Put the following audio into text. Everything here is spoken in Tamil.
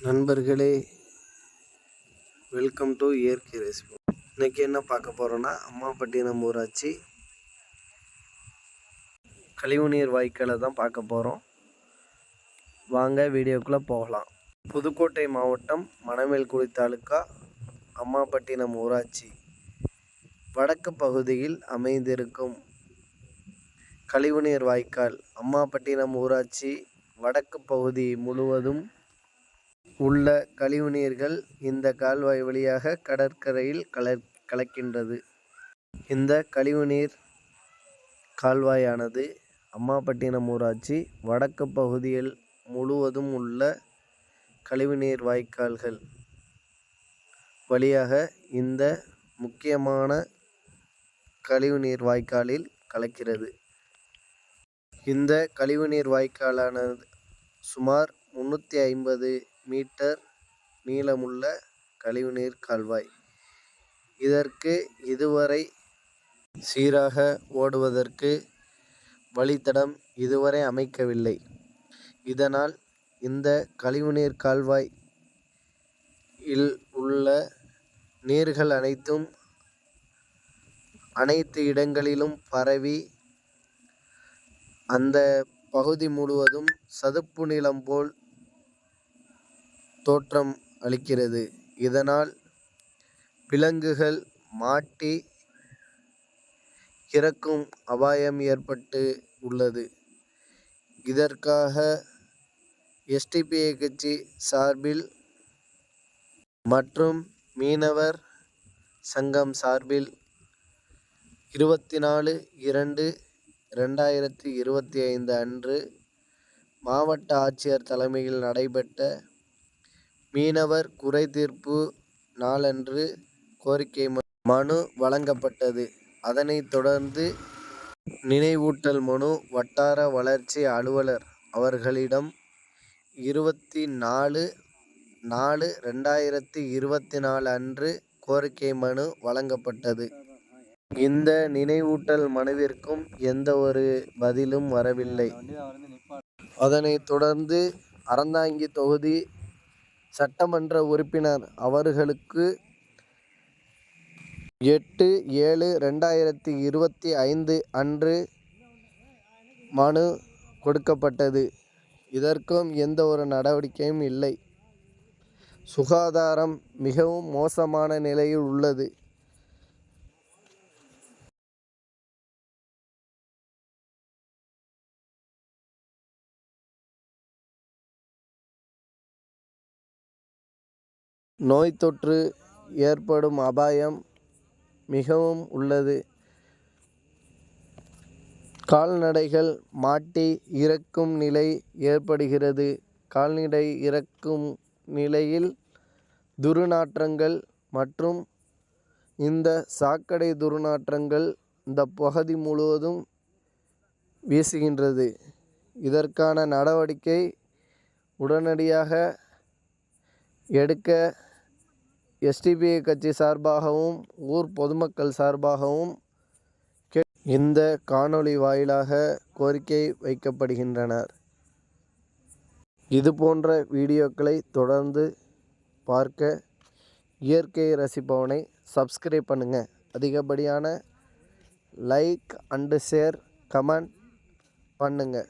நண்பர்களே வெல்கம் டு இயற்கை ரெசிபி இன்னைக்கு என்ன பார்க்க போகிறோன்னா அம்மாப்பட்டினம் ஊராட்சி கழிவுநீர் வாய்க்காலை தான் பார்க்க போகிறோம் வாங்க வீடியோக்குள்ளே போகலாம். புதுக்கோட்டை மாவட்டம் மணமேல்குடி தாலுக்கா அம்மாப்பட்டினம் ஊராட்சி. வடக்கு பகுதியில் அமைந்திருக்கும் கழிவுநீர் வாய்க்கால் அம்மாப்பட்டினம் ஊராட்சி வடக்கு பகுதி முழுவதும் உள்ள கழிவுநீர்கள் இந்த கால்வாய் வழியாக கடற்கரையில் கலர் கலக்கின்றது. இந்த கழிவுநீர் கால்வாயானது அம்மாப்பட்டினம் ஊராட்சி வடக்கு பகுதியில் முழுவதும் உள்ள கழிவுநீர் வாய்க்கால்கள் வழியாக இந்த முக்கியமான கழிவுநீர் வாய்க்காலில் கலக்கிறது. இந்த கழிவுநீர் வாய்க்காலானது சுமார் முந்நூற்றி ஐம்பது மீட்டர் நீளமுள்ள கழிவுநீர் கால்வாய். இதற்கு இதுவரை சீராக ஓடுவதற்கு வழித்தடம் இதுவரை அமைக்கவில்லை. இதனால் இந்த கழிவுநீர் கால்வாய் இல் உள்ள நீர்கள் அனைத்தும் அனைத்து இடங்களிலும் பரவி அந்த பகுதி முழுவதும் சதுப்பு நிலம் போல் தோற்றம் அளிக்கிறது. இதனால் விலங்குகள் மாட்டி இறக்கும் அபாயம் ஏற்பட்டு உள்ளது. இதற்காக எஸ்டிபிஐ கட்சி சார்பில் மற்றும் மீனவர் சங்கம் சார்பில் இருபத்தி நாலு இரண்டு ரெண்டாயிரத்தி இருபத்தி ஐந்து அன்று மாவட்ட ஆட்சியர் தலைமையில் நடைபெற்ற மீனவர் குறைதீர்ப்பு நாளன்று கோரிக்கை மனு வழங்கப்பட்டது. அதனைத் தொடர்ந்து நினைவூட்டல் மனு வட்டார வளர்ச்சி அலுவலர் அவர்களிடம் இருபத்தி நாலு நாலு ரெண்டாயிரத்தி இருபத்தி நாலு அன்று கோரிக்கை மனு வழங்கப்பட்டது. இந்த நினைவூட்டல் மனுவிற்கும் எந்த ஒரு பதிலும் வரவில்லை. அதனைத் தொடர்ந்து அறந்தாங்கி தொகுதி சட்டமன்ற உறுப்பினர் அவர்களுக்கு எட்டு ஏழு ரெண்டாயிரத்தி இருபத்தி ஐந்து அன்று மனு கொடுக்கப்பட்டது. இதற்கும் எந்த ஒரு நடவடிக்கையும் இல்லை. சுகாதாரம் மிகவும் மோசமான நிலையில் உள்ளது. நோய் தொற்று ஏற்படும் அபாயம் மிகவும் உள்ளது. கால்நடைகள் மாட்டி இறக்கும் நிலை ஏற்படுகிறது. கால்நடை இறக்கும் நிலையில் துர்நாற்றங்கள் மற்றும் இந்த சாக்கடை துர்நாற்றங்கள் இந்த பகுதி முழுவதும் வீசுகின்றது. இதற்கான நடவடிக்கை உடனடியாக எடுக்க எஸ்டிபிஐ கட்சி சார்பாகவும் ஊர் பொதுமக்கள் சார்பாகவும் இந்த காணொளி வாயிலாக கோரிக்கை வைக்கப்படுகின்றனர். இது போன்ற வீடியோக்களை தொடர்ந்து பார்க்க இயற்கை ரசிப்பவனை சப்ஸ்கிரைப் பண்ணுங்கள் அதிகப்படியான லைக் அண்டு ஷேர் கமெண்ட் பண்ணுங்கள்